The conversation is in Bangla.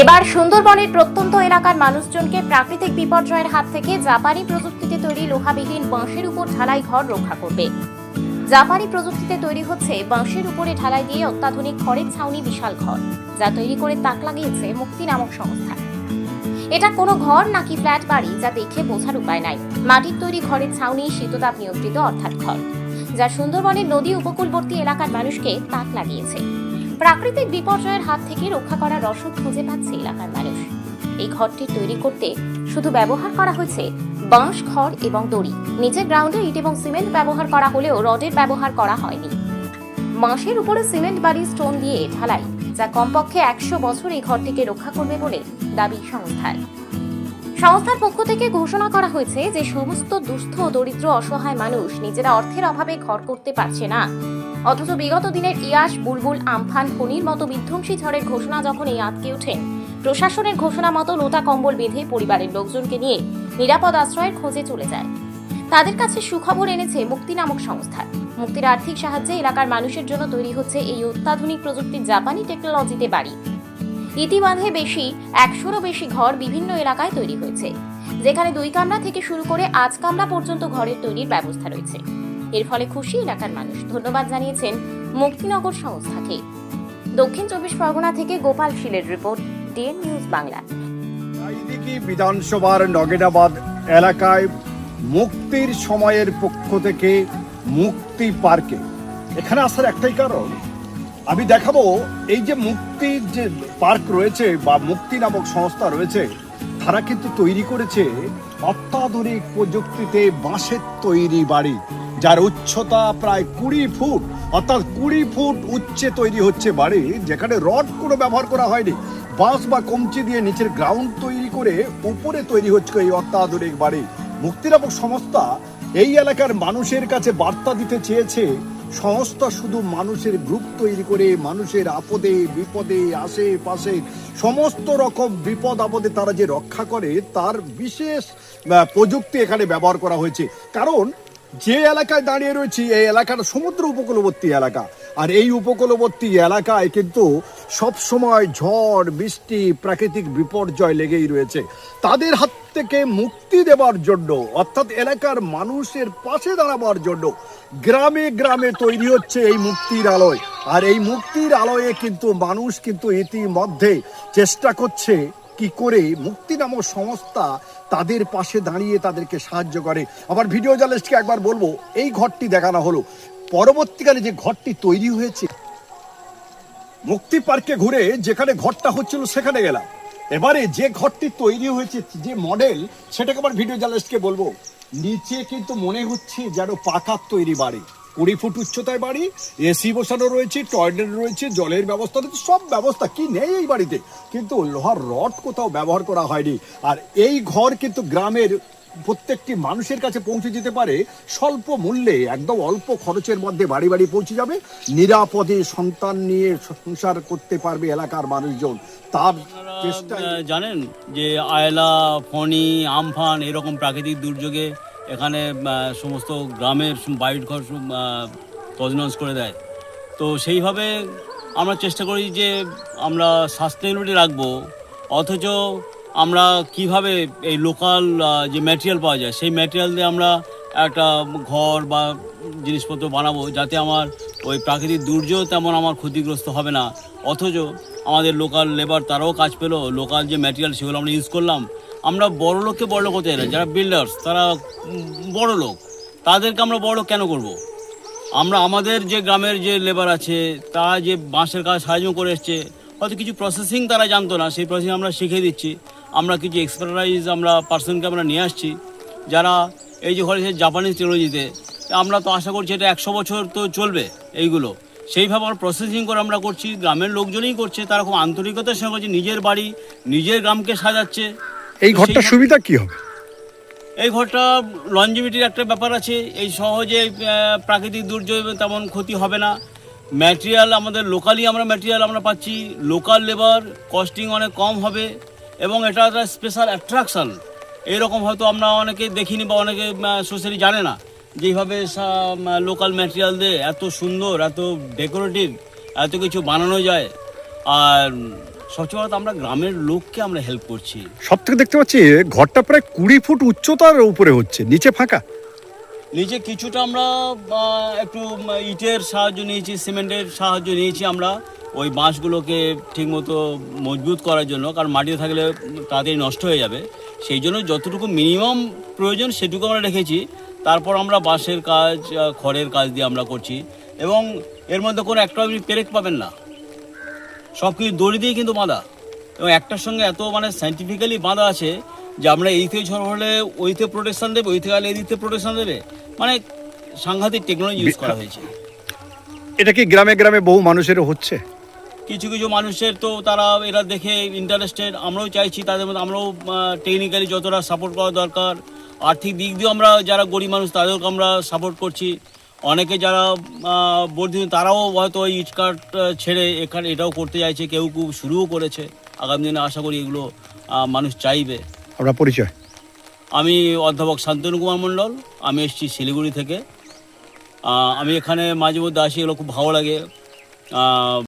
এবার সুন্দরবনের প্রত্যন্ত এলাকার মানুষজনকে প্রাকৃতিক বিপর্যয়ের হাত থেকে জাপানি প্রযুক্তিতে তৈরি লোহাবিহীন বাঁশের উপর ঢালাই ঘর রক্ষা করবে। জাপানি প্রযুক্তিতে তৈরি হচ্ছে বাঁশের উপরে ঢালাই দিয়ে অত্যাধুনিক খড়ের ছাউনি বিশাল ঘর, যা তৈরি করে তাক লাগিয়েছে মুক্তি নামক সংস্থা। এটা কোনো ঘর নাকি ফ্ল্যাট বাড়ি, যা দেখে বোঝার উপায় নাই। মাটির তৈরি ঘরের ছাউনি শীততাপ নিয়ন্ত্রিত অর্থাৎ ঘর, যা সুন্দরবনের নদী উপকূলবর্তী এলাকার মানুষকে তাক লাগিয়েছে। প্রাকৃতিক বিপর্যয়ের হাত থেকে রক্ষা করার রসদ খুঁজে পাচ্ছে এলাকার মানুষ। এই ঘরটি তৈরি করতে শুধু ব্যবহার করা হয়েছে বাঁশ, খড় এবং দড়ি। নিচের গ্রাউন্ডে ইট এবং সিমেন্ট ব্যবহার করা হলেও রডের ব্যবহার করা হয়নি। বাঁশের উপরে সিমেন্ট বাড়ি স্টোন দিয়ে ঢালাই, যা কমপক্ষে একশো বছর এই ঘরটিকে রক্ষা করবে বলে দাবি সংস্থার। সংস্থার পক্ষ থেকে ঘোষণা করা হয়েছে যে সমস্ত দুস্থ দরিদ্র অসহায় মানুষ নিজেরা অর্থের অভাবে ঘর করতে পারছে না। অথচ বিগত দিনের ইয়াস বুলবুল, আমফান, ফণির মতো বিধ্বংসী ঝড়ের ঘোষণা যখন এই আটকে ওঠেন প্রশাসনের ঘোষণা মতো লোটা কম্বল বেঁধে পরিবারের লোকজনকে নিয়ে নিরাপদ আশ্রয়ের খোঁজে চলে যায়। তাদের কাছে সুখবর এনেছে মুক্তি নামক সংস্থা। মুক্তির আর্থিক সাহায্যে এলাকার মানুষের জন্য তৈরি হচ্ছে এই অত্যাধুনিক প্রযুক্তির জাপানি টেকনোলজিতে বাড়ি। ইতিবাঁধে বেশি, একশোরও বেশি ঘর বিভিন্ন এলাকায় তৈরি হয়েছে, যেখানে দুই কামরা থেকে শুরু করে আজ কামরা পর্যন্ত ঘরের তৈরির ব্যবস্থা রয়েছে। এর ফলে খুশি এলাকার মানুষ। ধন্যবাদ জানিয়েছেন মুক্তিনগর সংস্থাকে দক্ষিণ চব্বিশ পরগনা থেকে গোপাল শীলের রিপোর্ট, ডিএন নিউজ বাংলা। বিধানসভার নগেনাবাদ এলাকায় মুক্তির সময়ের পক্ষ থেকে মুক্তি পার্কে। এখানে আসার একটাই কারণ, আমি দেখাবো এই যে মুক্তির যে পার্ক রয়েছে বা মুক্তি নামক সংস্থা রয়েছে, তারা কিন্তু তৈরি করেছে অত্যাধুনিক প্রযুক্তিতে বাঁশের তৈরি বাড়ি। যার উচ্চতা প্রায় কুড়ি ফুট, অর্থাৎ কুড়ি ফুট উচ্চে তৈরি হচ্ছে বাড়ি, যেখানে রড কোনো ব্যবহার করা হয়নি। বাঁশ বা কমচি দিয়ে নিচের গ্রাউন্ড তৈরি করে উপরে তৈরি হচ্ছে এই অত্যাধুনিক বাড়ি। মুক্তি নামক সংস্থা এই এলাকার মানুষের কাছে বার্তা দিতে চেয়েছে, সংস্থা শুধু মানুষের গ্রুপ তৈরি করে মানুষের আপদে, বিপদে, আশেপাশে সমস্ত রকম বিপদ আপদে তারা যে রক্ষা করে, তার বিশেষ প্রযুক্তি এখানে ব্যবহার করা হয়েছে। কারণ যে এলাকায় দাঁড়িয়ে রয়েছি, এই এলাকাটা সমুদ্র উপকূলবর্তী এলাকা। আর এই উপকূলবর্তী এলাকায় কিন্তু সব সময় ঝড়, বৃষ্টি, প্রাকৃতিক বিপর্যয় লেগেই রয়েছে। তাদের হাত থেকে মুক্তি দেওয়ার জন্য, অর্থাৎ এলাকার মানুষের পাশে দাঁড়াবার জন্য গ্রামে গ্রামে তৈরি হচ্ছে এই মুক্তির আলোয়। আর এই মুক্তির আলোয়ে কিন্তু মানুষ কিন্তু ইতিমধ্যে চেষ্টা করছে কি করে মুক্তি নামক সংস্থা তাদের পাশে দাঁড়িয়ে তাদেরকে সাহায্য করে? আবার ভিডিও জার্নালিস্টকে একবার বলব, এই ঘরটি দেখানো হলো। পরবর্তীকালে যে ঘরটি তৈরি হয়েছে, মুক্তি পার্কে ঘুরে যেখানে ঘরটা হচ্ছিল সেখানে গেলাম। এবারে যে ঘরটি তৈরি হয়েছে, যে মডেল, সেটাকে আবার ভিডিও জার্নালিস্টকে বলব। নিচে কিন্তু মনে হচ্ছে যেন পাকার তৈরি বাড়ি। কুড়ি ফুট উচ্চতায় বাড়ি এসি বসানো রয়েছে টয়লেট রয়েছে জলের ব্যবস্থা রয়েছে সব ব্যবস্থা কি নেই এই বাড়িতে? কিন্তু লোহার রড কোথাও ব্যবহার করা হয়নি। আর এই ঘর কিন্তু গ্রামের প্রত্যেকটি মানুষের কাছে পৌঁছে যেতে পারে স্বল্প মূল্যে একদম অল্প খরচের মধ্যে বাড়ি বাড়ি পৌঁছে যাবে। নিরাপদে সন্তান নিয়ে সংসার করতে পারবে এলাকার মানুষজন। তার আহ, জানেন যে আয়লা ফণি আমফান এরকম প্রাকৃতিক দুর্যোগে এখানে সমস্ত গ্রামের বাড়ির ঘর আহ, করে দেয়। তো সেইভাবে আমরা চেষ্টা করি যে আমরা সাস্টেনেবিলিটি রাখব অথচ আমরা কীভাবে এই লোকাল যে ম্যাটেরিয়াল পাওয়া যায় সেই ম্যাটেরিয়াল দিয়ে আমরা একটা ঘর বা জিনিসপত্র বানাবো যাতে আমার ওই প্রাকৃতিক দুর্যোগ তেমন আমার ক্ষতিগ্রস্ত হবে না। অথচ আমাদের লোকাল লেবার তারাও কাজ পেল লোকাল যে ম্যাটেরিয়াল সেগুলো আমরা ইউজ করলাম আমরা বড় লোককে বড় লোক হতে না। যারা বিল্ডার্স তারা বড় লোক। তাদেরকে আমরা বড় লোক কেন করব। আমরা আমাদের যে গ্রামের যে লেবার আছে, তারা যে বাঁশের কাজ সাহায্য করে এসছে, হয়তো কিছু প্রসেসিং তারা জানতো না, সেই প্রসেসিং আমরা শিখিয়ে দিচ্ছি। আমরা কিছু এক্সপার্টাইজ আমরা পার্সনকে আমরা নিয়ে আসছি, যারা এই যে ঘরে জাপানিজ টেকনোলজিতে আমরা তো আশা করছি এটা একশো বছর তো চলবে এইগুলো। সেইভাবে আমরা প্রসেসিং করে আমরা করছি, গ্রামের লোকজনই করছে, তারা খুব আন্তরিকতার সঙ্গে নিজের বাড়ি, নিজের গ্রামকে সাজাচ্ছে। এই ঘরটার সুবিধা কি হবে? এই ঘরটা লঞ্জিভিটির একটা ব্যাপার আছে। এই সহজে প্রাকৃতিক দুর্যোগ তেমন ক্ষতি হবে না। ম্যাটেরিয়াল আমাদের লোকালি আমরা ম্যাটেরিয়াল আমরা পাচ্ছি। লোকাল লেবার কস্টিং অনেক কম হবে এবং এটা একটা স্পেশাল অ্যাট্রাকশন এইরকম হয়তো আমরা অনেকে দেখিনি বা অনেকে সোশ্যালি জানে না যেভাবে লোকাল ম্যাটেরিয়াল দিয়ে এত সুন্দর এত ডেকোরেটিভ এত কিছু বানানো যায়। আর সবচেয়ে বড় আমরা গ্রামের লোককে আমরা হেল্প করছি। সব থেকে দেখতে পাচ্ছি ঘরটা প্রায় কুড়ি ফুট উচ্চতার উপরে হচ্ছে নিচে ফাঁকা। নিচে কিছুটা আমরা একটু ইটের সাহায্য নিয়েছি সিমেন্টের সাহায্য নিয়েছি আমরা। ওই বাঁশগুলোকে ঠিকমতো মজবুত করার জন্য কারণ মাটিতে থাকলে তাড়াতাড়ি নষ্ট হয়ে যাবে। সেই জন্য যতটুকু মিনিমাম প্রয়োজন সেটুকু আমরা রেখেছি। তারপর আমরা বাঁশের কাজ খড়ের কাজ দিয়ে আমরা করছি। এবং এর মধ্যে কোনো একটা আপনি পেরেক পাবেন না। সব কিছু দড়ি দিয়ে কিন্তু বাঁধা। এবং একটার সঙ্গে এত মানে সাইন্টিফিক্যালি বাঁধা আছে যে আমরা এই থেকে ঝড় হলে ওইতে প্রোটেকশন দেবে ওই থেকে হলে এই দিতে প্রোটেকশন দেবে। মানে সাংঘাতিক টেকনোলজি ইউজ করা হয়েছে। এটা কি গ্রামে গ্রামে বহু মানুষেরও হচ্ছে? কিছু কিছু মানুষের তো তারা এরা দেখে ইন্টারেস্টেড আমরাও চাইছি তাদের মধ্যে আমরাও টেকনিক্যালি যতটা সাপোর্ট করা দরকার। আর্থিক দিক দিয়েও আমরা যারা গরিব মানুষ তাদেরকে আমরা সাপোর্ট করছি। অনেকে যারা বর্ধিত তারাও হয়তো ওই ইটকাট ছেড়ে এখানে এটাও করতে চাইছে কেউ কেউ শুরুও করেছে। আগামী দিনে আশা করি এগুলো মানুষ চাইবে। আপনার পরিচয়? আমি অধ্যাপক শান্তনু কুমার মণ্ডল আমি এসেছি শিলিগুড়ি থেকে। আমি এখানে মাঝে মধ্যে আসি এগুলো খুব ভালো লাগে।